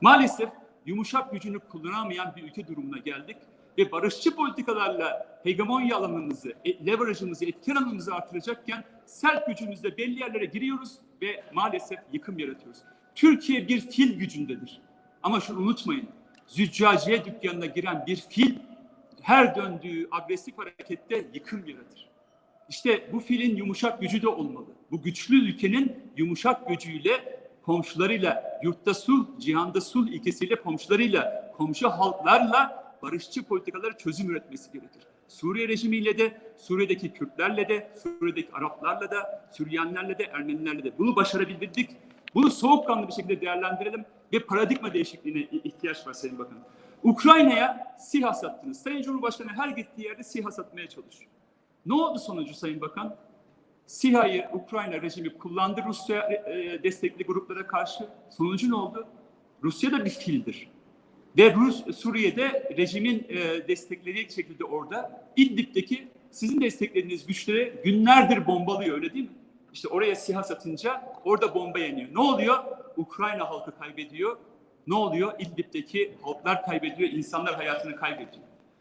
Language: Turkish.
Maalesef yumuşak gücünü kullanamayan bir ülke durumuna geldik ve barışçı politikalarla hegemonya alanımızı, e, leverage'ımızı, etki alanımızı artıracakken sert gücümüzle belli yerlere giriyoruz ve maalesef yıkım yaratıyoruz. Türkiye bir fil gücündedir. Ama şunu unutmayın, züccaciye dükkanına giren bir fil her döndüğü agresif harekette yıkım yaratır. İşte bu filin yumuşak gücü de olmalı. Bu güçlü ülkenin yumuşak gücüyle komşularıyla, yurtta sulh, cihanda sulh ilkesiyle komşularıyla, komşu halklarla barışçı politikaları çözüm üretmesi gerekir. Suriye rejimiyle de, Suriye'deki Kürtlerle de, Suriye'deki Araplarla da, Süryanilerle de, Ermenilerle de bunu başarabildik. Bunu soğukkanlı bir şekilde değerlendirelim ve paradigma değişikliğine ihtiyaç var Sayın Bakan. Ukrayna'ya SİHA sattınız. Sayın Cumhurbaşkanı her gittiği yerde SİHA satmaya çalışıyor. Ne oldu sonucu Sayın Bakan? SİHA'yı Ukrayna rejimi kullandı Rusya e, destekli gruplara karşı. Sonucu ne oldu? Rusya da bir fildir. Ve Rus Suriye'de rejimin e, desteklediği şekilde orada İdlib'deki sizin desteklediğiniz güçleri günlerdir bombalıyor öyle değil mi? İşte oraya SİHA satınca orada bomba yeniyor. Ne oluyor? Ukrayna halkı kaybediyor. Ne oluyor? İdlib'deki halklar kaybediyor, insanlar hayatını kaybediyor.